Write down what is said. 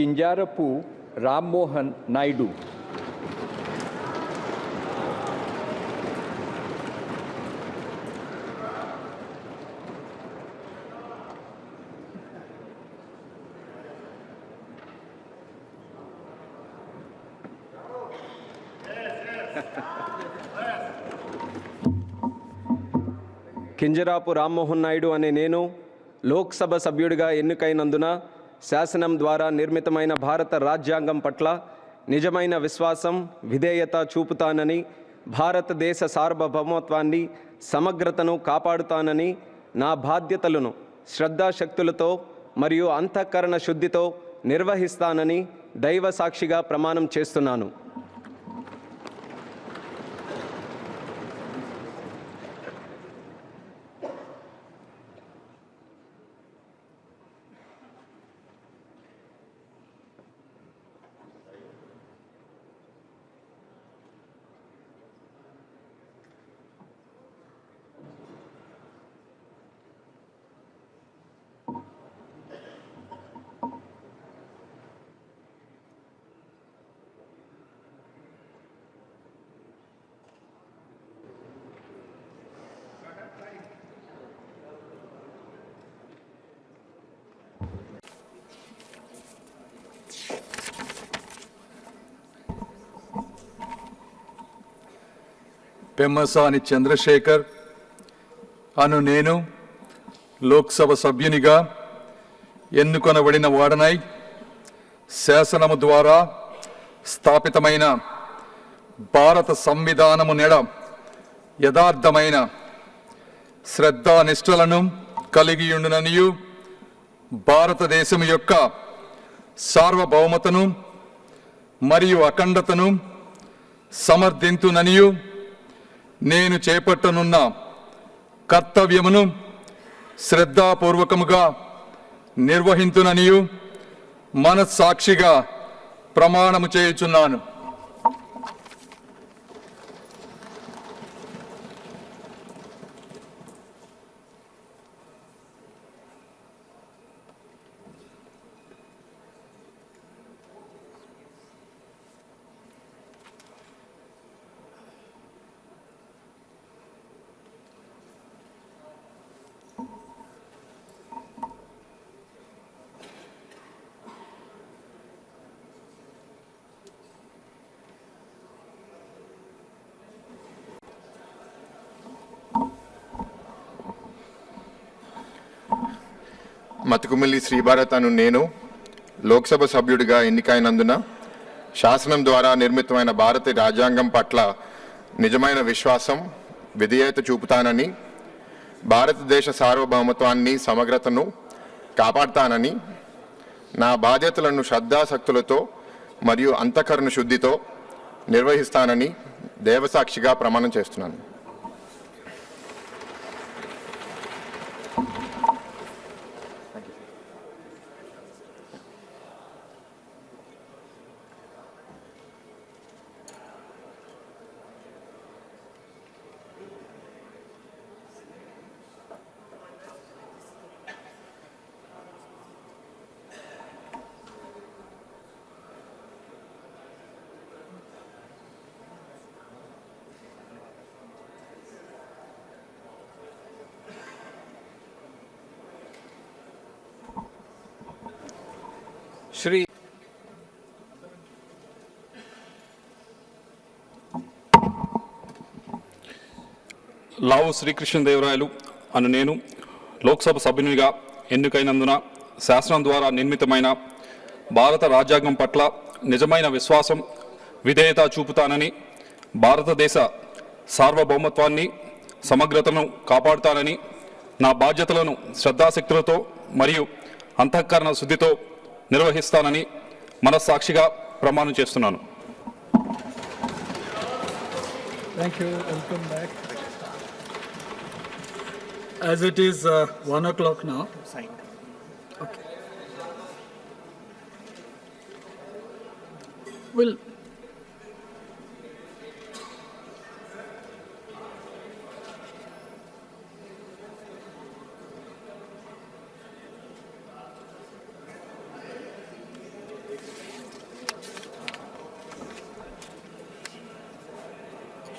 కింజారపు రామ్మోహన్ నాయుడు. కింజరాపు రామ్మోహన్ నాయుడు అనే నేను లోక్సభ సభ్యుడిగా ఎన్నికైనందున శాసనం ద్వారా నిర్మితమైన భారత రాజ్యాంగం పట్ల నిజమైన విశ్వాసం విధేయత చూపుతానని భారతదేశ సార్వభౌమత్వాన్ని సమగ్రతను కాపాడుతానని నా బాధ్యతలను శ్రద్ధాశక్తులతో మరియు అంతఃకరణ శుద్ధితో నిర్వహిస్తానని దైవ సాక్షిగా ప్రమాణం చేస్తున్నాను. పెమ్మసాని చంద్రశేఖర్ అను నేను లోక్సభ సభ్యునిగా ఎన్నుకొనబడిన వాడనై శాసనము ద్వారా స్థాపితమైన భారత సంవిధానము నెడ యథార్థమైన శ్రద్ధానిష్టలను కలిగియుండుననియు భారతదేశం యొక్క సార్వభౌమతను మరియు అఖండతను సమర్థింతుననియు నేను చేపట్టనున్న కర్తవ్యమును శ్రద్ధాపూర్వకముగా నిర్వహించుననియు మనస్సాక్షిగా ప్రమాణము చేయుచున్నాను. మతుకుమిల్లి శ్రీభారత్ అను నేను లోక్సభ సభ్యుడిగా ఎన్నికైనందున శాసనం ద్వారా నిర్మితమైన భారత రాజ్యాంగం పట్ల నిజమైన విశ్వాసం విధేయత చూపుతానని భారతదేశ సార్వభౌమత్వాన్ని సమగ్రతను కాపాడుతానని నా బాధ్యతలను శ్రద్ధాశక్తులతో మరియు అంతఃకరణ శుద్ధితో నిర్వహిస్తానని దేవసాక్షిగా ప్రమాణం చేస్తున్నాను. శ్రీ లావు శ్రీకృష్ణదేవరాయలు అను నేను లోక్సభ సభ్యునిగా ఎన్నికైనందున శాసనం ద్వారా నిర్మితమైన భారత రాజ్యాంగం పట్ల నిజమైన విశ్వాసం విధేయత చూపుతానని భారతదేశ సార్వభౌమత్వాన్ని సమగ్రతను కాపాడుతానని నా బాధ్యతలను శ్రద్ధాశక్తులతో మరియు అంతఃకరణ శుద్ధితో నిర్వహిస్తానని మనస్సాక్షిగా ప్రమాణం చేస్తున్నాను. Well,